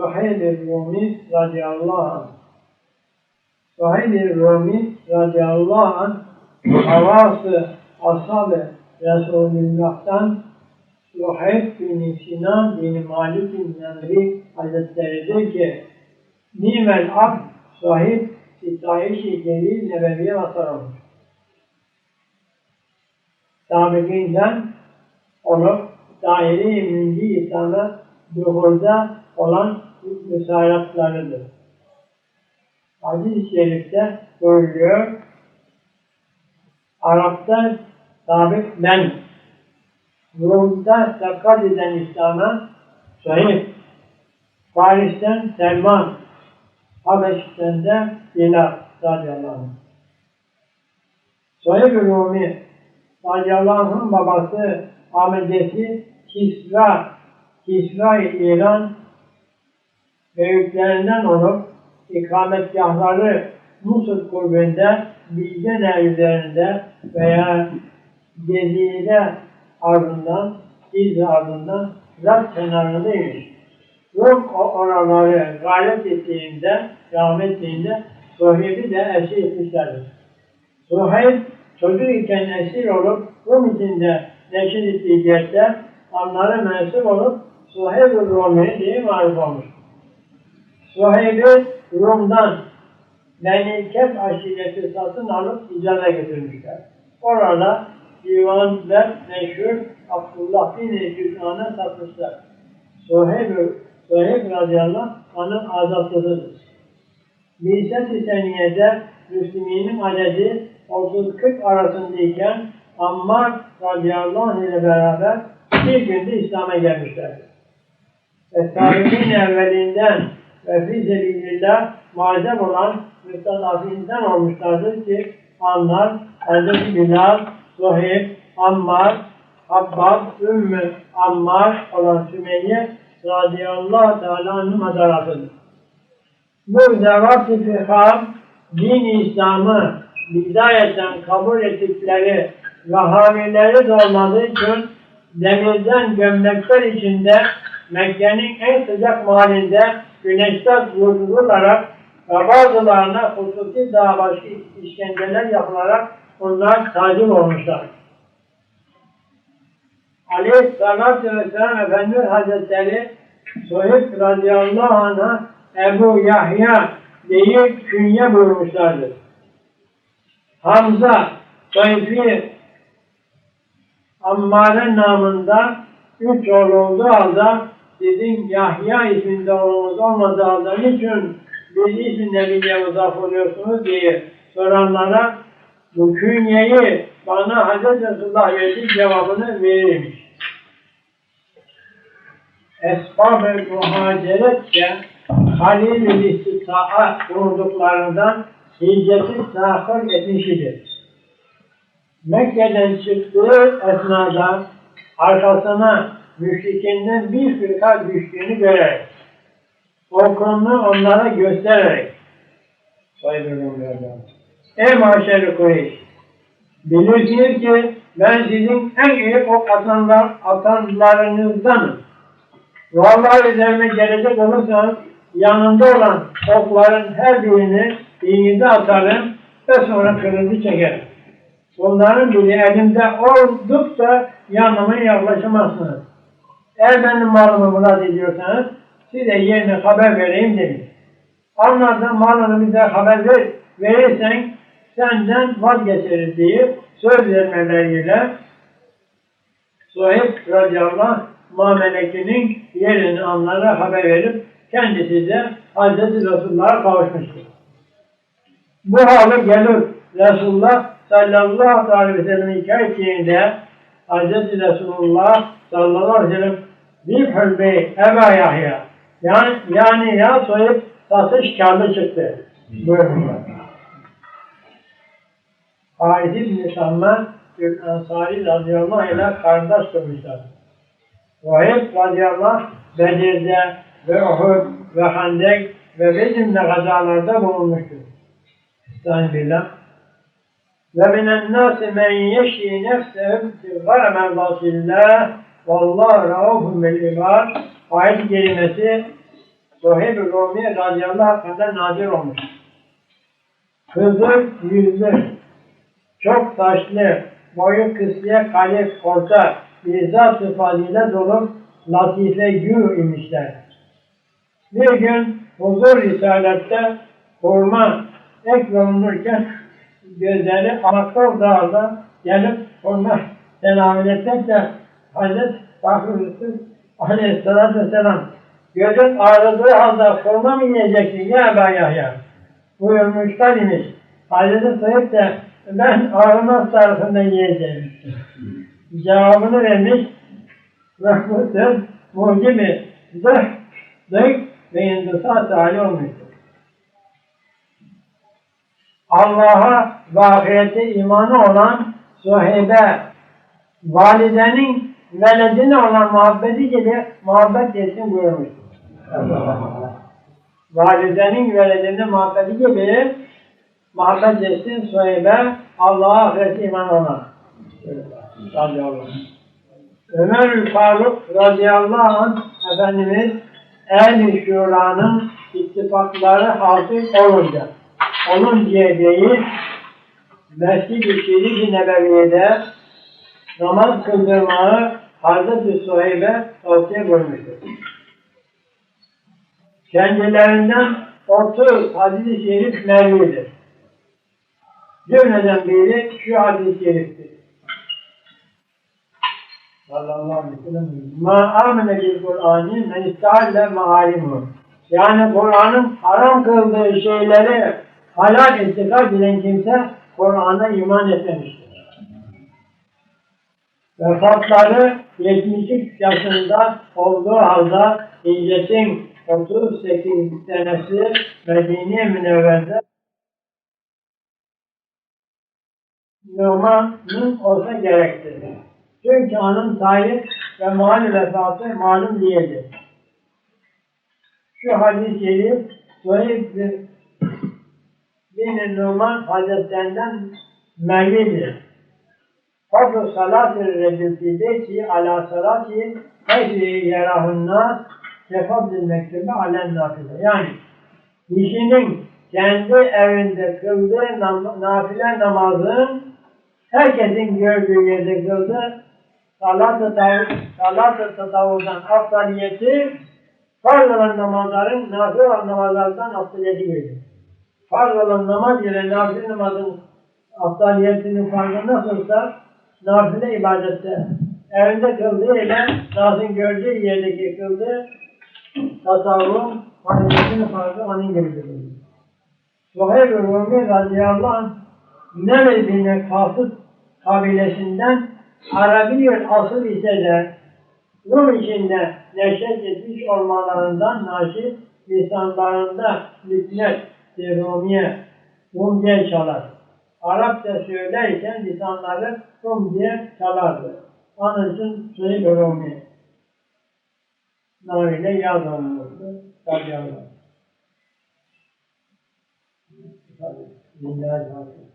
Suheyl Rumi radıyallahu anh. Suheyl Rumi radıyallahu anh havası ashab-ı Resulullah'tan Suheyl bin Sinan bin Malik bin Nemri Hazretleri der ki Nimel ab sahip sitayiş-i delil nebeviye vasar olmuş. Sabiqinden olup daire-i milli İslam'a duhulda olan müsaratlarıdır. Hadis-i şerifte buyuruyor, Arap'ta sabit men, Rum'da sakat eden İslam'a sahip, Paris'ten Selman, Habeş'ten de Bilal radıyallahu anh. Sahip Rumi radıyallahu babası Ahmedesi Kisra, Kisra-i İran büyüklerinden olup ikametgahları Musul kurbinde, Bilgene üzerinde veya Gezide ardından, İzze ardından Zat kenarındaymış. Rum oraları gayret ettiğinde, devam ettiğinde Suheyb'i de esir etmişlerdir. Suheyb çocuk iken esir olup Rum içinde neşir ettiği yerde onlara mensup olup Suheyb-i Rumi diye marif olmuş. Suheyb'i Rum'dan Beni Kef aşireti satın alıp icaza götürmüşler. Orada divan ve meşhur Abdullah bin Cüzdan'a satmışlar. Suheyb, Suheyb radıyallahu anh'ın azatlıdır. Bilset-i Seniye'de Müslümanın adedi 30-40 arasındayken Ammar radıyallahu anh ile beraber bir günde İslam'a gelmişlerdir. Ve tarihin evvelinden ve fizebilillah malzem olan müstadafinden olmuşlardır ki onlar Hz. Bilal, Zuhayb, Ammar, Abbas, Ümmü Ammar olan Sümeyye radıyallahu teala anh'ın madaratıdır. Bu zevat-ı fiham, din İslam'ı bidayetten kabul ettikleri ve hamileri de olmadığı için demirden gömlekler içinde Mekke'nin en sıcak mahallinde güneşten vurularak ve bazılarına hususi daha başka işkenceler yapılarak onlar tacip olmuşlar. Aleyhisselatü Vesselam Efendimiz Hazretleri Suhib radıyallahu anh'a Ebu Yahya diye künye buyurmuşlardır. Hamza, Sayfi, Ammare namında üç oğlu olduğu halde sizin Yahya isminde oğlunuz olmadığı halde niçin bir ismi Nebi'ye uzak oluyorsunuz diye soranlara bu künyeyi bana Hz. Resulullah verdiği cevabını verirmiş. Esbab-ı muhaceretçe Halil-i istita'a bulunduklarından hicreti tahir etmişidir. Mekke'den çıktığı esnada arkasına müşrikinden bir firka düştüğünü görerek, korkununu onlara göstererek, Ey maşer Kureyş! Bilirsiniz ki ben sizin en iyi ok atanlar, atanlarınızdanım. Vallahi üzerine gelecek olursanız yanında olan okların her birini dininde atarım ve sonra kırıcı çekerim. Bunların biri elimde oldukça yanıma yaklaşamazsınız. Eğer benim malımı murat ediyorsanız size yerine haber vereyim demiş. Anlardan malını bize haber ver, verirsen senden vazgeçeriz diye söz vermeleriyle Suheyb radıyallahu Muhammed'in yerini onlara haber verip kendisi de Hz. Resulullah'a kavuşmuştur. Bu halı gelir Resulullah sallallahu aleyhi ve sellem'in hikayesinde Hz. Resulullah sallallahu aleyhi ve sellem bir hülbeyi Eba Yahya yani, yani ya soyup satış karlı çıktı. Buyurmuşlar. Haid İbn-i Samme Gül Ensari radıyallahu anh kardeş durmuşlar. Vahid radıyallahu Bedir'de ve Uhud ve Hendek ve Bedir'de gazalarda bulunmuştur. Estağfirullah. Ve minen nâsi men yeşî nefsehu tivgâ merdâsillâh vallâhu raûfun bil ibâd ayet kelimesi Sohib-i Rumi radıyallahu hakkında nazil olmuş. Kızıl yüzlü, çok saçlı, boyu kısıya kalif, orta, bir zat sıfatıyla dolu latife gür imişler. Bir gün huzur risalette hurma ek bulunurken gözleri Amakkol Dağı'da gelip hurma tenavi etmek de Hazreti Fakir Resul Aleyhisselatü Vesselam gözün ağrıdığı halde hurma mı yiyeceksin ya Ebu Yahya? Buyurmuşlar imiş. Hazreti Said de ben ağrımaz tarafından yiyeceğim. Cevabını vermiş ve bu söz mucibi zırh, zırh ve indisat hali olmuştur. Allah'a ve ahirete imanı olan sahibe, validenin veledine olan muhabbeti gibi muhabbet etsin buyurmuştur. Validenin veledine muhabbeti gibi muhabbet etsin sahibe, Allah'a olan. Radıyallahu anh. Ömer Faruk radıyallahu anh Efendimiz ehl-i şuranın ittifakları hasıl olunca oluncaya değil Mescid-i Şerif-i Nebeviye'de namaz kıldırmayı Hazreti Suheyb'e tavsiye buyurmuştur. Kendilerinden 30 hadis-i şerif mervidir. Cümleden biri şu hadis-i şeriftir. Sallallahu aleyhi ve sellem. Ma amene bil Kur'ani men istahalle maalimu. Yani Kur'an'ın haram kıldığı şeyleri halal istikrar bilen kimse Kur'an'a iman etmemiştir. Vefatları 73 yaşında olduğu halde hicretin 38 senesi Medine-i Münevver'de Numan'ın olsa gerektir. Çünkü onun tarih ve mal vefatı malum değildir. Şu hadis-i şerif Suheyb bin Numan Hazretlerinden mervidir. Fadl salatı redüfü beyti ala salati heyfi yerahunnas kefadl mektubu alen nafile. Yani kişinin kendi evinde kıldığı nam nafile namazın herkesin gördüğü yerde kıldığı salat-ı salat tatavvurdan afdaliyeti farz olan namazların nafile olan namazlardan afdaliyeti gördü. Farz olan namaz ile nafile namazın afdaliyetinin farkı nasılsa nafile ibadette evinde kıldığı ile Naz'ın gördüğü yerdeki kıldığı tasavvurun faaliyetinin farkı onun gibidir. Suheyb-i Rumi radıyallahu anh Nevedine Kasıt kabilesinden Arabi bir asıl ise de Rum içinde neşet etmiş olmalarından naşit lisanlarında lütnet, Rumiye, Rumce çalar. Arapça söylerken lisanları Rumce çalardı. Onun için Suheyb Rumi namıyla yazılmıştı. Tabi Allah. Teala.